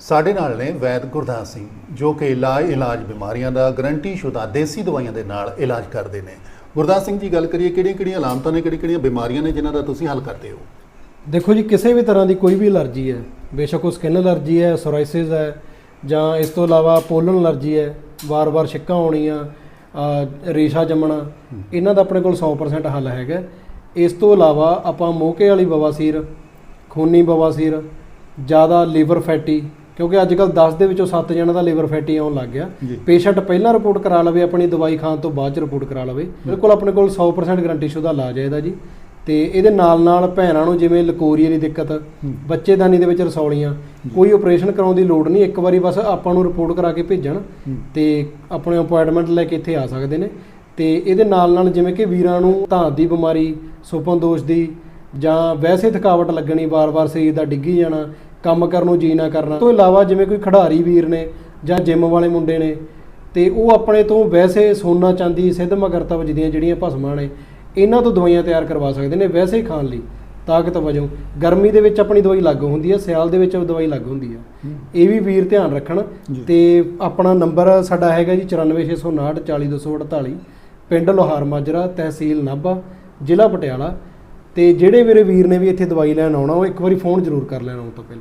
ਸਾਡੇ ਨਾਲ ਨੇ ਵੈਦ ਗੁਰਦਾਸ ਸਿੰਘ, ਜੋ ਕਿ ਇਲਾਜ ਇਲਾਜ ਬਿਮਾਰੀਆਂ ਦਾ ਗਰੰਟੀ ਸ਼ੁਦਾ ਦੇਸੀ ਦਵਾਈਆਂ ਦੇ ਨਾਲ ਇਲਾਜ ਕਰਦੇ ਨੇ। ਗੁਰਦਾਸ ਸਿੰਘ ਜੀ, ਗੱਲ ਕਰੀਏ ਕਿਹੜੀਆਂ ਕਿਹੜੀਆਂ ਅਲਾਮਤਾਂ ਨੇ ਕਿਹੜੀਆਂ ਕਿਹੜੀਆਂ ਬਿਮਾਰੀਆਂ ਨੇ ਜਿਨ੍ਹਾਂ ਦਾ ਤੁਸੀਂ ਹੱਲ ਕਰਦੇ ਹੋ? ਦੇਖੋ ਜੀ, ਕਿਸੇ ਵੀ ਤਰ੍ਹਾਂ ਦੀ ਕੋਈ ਵੀ ਅਲਰਜੀ ਹੈ, ਬੇਸ਼ੱਕ ਉਹ ਸਕਿਨ ਅਲਰਜੀ ਹੈ ਸੋਰਾਇਸਿਸ ਹੈ, ਜਾਂ ਇਸ ਤੋਂ ਇਲਾਵਾ ਪੋਲਨ ਅਲਰਜੀ ਹੈ, ਵਾਰ-ਵਾਰ ਛਿੱਕਾਂ ਆਉਣੀਆਂ ਰੇਸ਼ਾ ਜੰਮਣਾ, ਇਹਨਾਂ ਦਾ ਆਪਣੇ ਕੋਲ 100% ਹੱਲ ਹੈਗਾ। ਇਸ ਤੋਂ ਇਲਾਵਾ ਆਪਾਂ ਮੋਕੇ ਵਾਲੀ ਬਵਾਸੀਰ, ਖੂਨੀ ਬਵਾਸੀਰ, ਜ਼ਿਆਦਾ ਲੀਵਰ ਫੈਟੀ ਕਿਉਂਕਿ ਅੱਜ ਕੱਲ 10 ਦੇ ਵਿੱਚੋਂ 7 ਜਣਾਂ ਦਾ ਲੀਵਰ ਫੈਟੀ ਆਉਣ ਲੱਗ ਗਿਆ। ਪੇਸ਼ੈਂਟ ਪਹਿਲਾਂ ਰਿਪੋਰਟ ਕਰਾ ਲਵੇ ਆਪਣੀ ਦਵਾਈ ਖਾਣ ਤੋਂ ਬਾਅਦ ਚ ਰਿਪੋਰਟ ਕਰਾ ਲਵੇ। ਬਿਲਕੁਲ ਆਪਣੇ ਕੋਲ 100% ਗਰੰਟੀ ਸ਼ੁਦਾ ਇਲਾਜ ਹੈ ਇਹਦਾ ਜੀ। ਤੇ ਇਹਦੇ ਨਾਲ ਨਾਲ ਭੈਣਾਂ ਨੂੰ ਜਿਵੇਂ ਲਕੋਰੀਏ ਦੀ ਦਿੱਕਤ ਬੱਚੇਦਾਨੀ ਦੇ ਵਿੱਚ ਰਸੌਲੀਆਂ ਕੋਈ ਆਪਰੇਸ਼ਨ ਕਰਾਉਣ ਦੀ ਲੋੜ ਨਹੀਂ ਇੱਕ ਵਾਰੀ ਬਸ ਆਪਾਂ ਨੂੰ ਰਿਪੋਰਟ ਕਰਾ ਕੇ ਭੇਜਣ। ਤੇ ਆਪਣੇ ਅਪਾਇੰਟਮੈਂਟ ਲੈ ਕੇ ਇੱਥੇ ਆ ਸਕਦੇ ਨੇ। ਤੇ ਇਹਦੇ ਨਾਲ ਨਾਲ ਜਿਵੇਂ ਕਿ ਵੀਰਾਂ ਨੂੰ ਧਾਤ ਦੀ ਬਿਮਾਰੀ ਸੁਪਨ ਦੋਸ਼ ਦੀ ਜਾਂ ਵੈਸੇ ਥਕਾਵਟ ਲੱਗਣੀ ਵਾਰ-ਵਾਰ ਸਰੀਰ ਦਾ ਡਿੱਗੀ ਜਾਣਾ ਕੰਮ ਕਰਨ ਨੂੰ ਜੀ ਨਾ ਕਰਨਾ। ਤੋਂ ਇਲਾਵਾ ਜਿਵੇਂ ਕੋਈ ਖਿਡਾਰੀ ਵੀਰ ਨੇ ਜਾਂ ਜਿਮ ਵਾਲੇ ਮੁੰਡੇ ਨੇ ਤੇ ਉਹ ਆਪਣੇ ਤੋਂ ਵੈਸੇ ਸੋਨਾ ਚਾਂਦੀ ਸਿੱਧ ਮਗਰਤਾ ਵਜਦੀਆਂ ਜਿਹੜੀਆਂ ਭਸਮਾਂ ਨੇ ਇਹਨਾਂ ਤੋਂ ਦਵਾਈਆਂ ਤਿਆਰ ਕਰਵਾ ਸਕਦੇ ਨੇ ਵੈਸੇ ਹੀ ਖਾਣ ਲਈ। ਤਾਕਤ ਵਜੋਂ ਗਰਮੀ ਦੇ ਵਿੱਚ ਆਪਣੀ ਦਵਾਈ ਲੱਗ ਹੁੰਦੀ ਹੈ ਸਿਆਲ ਦੇ ਵਿੱਚ ਦਵਾਈ ਲੱਗ ਹੁੰਦੀ ਹੈ। ਇਹ ਵੀ ਵੀਰ ਧਿਆਨ ਰੱਖਣ। ਤੇ ਆਪਣਾ ਨੰਬਰ ਸਾਡਾ ਹੈਗਾ ਜੀ 94659 40248 ਪਿੰਡ ਲੋਹਾਰ ਮਾਜਰਾ ਤਹਿਸੀਲ ਨਾਭਾ ਜ਼ਿਲ੍ਹਾ ਪਟਿਆਲਾ। ਤੇ ਜਿਹੜੇ ਮੇਰੇ ਵੀਰ ਨੇ ਵੀ ਇੱਥੇ ਦਵਾਈ ਲੈਣ ਆਉਣਾ ਉਹ ਇੱਕ ਵਾਰੀ ਫੋਨ ਜ਼ਰੂਰ ਕਰ ਲੈਣਾ ਉਹ ਤੋਂ ਪਹਿਲਾਂ।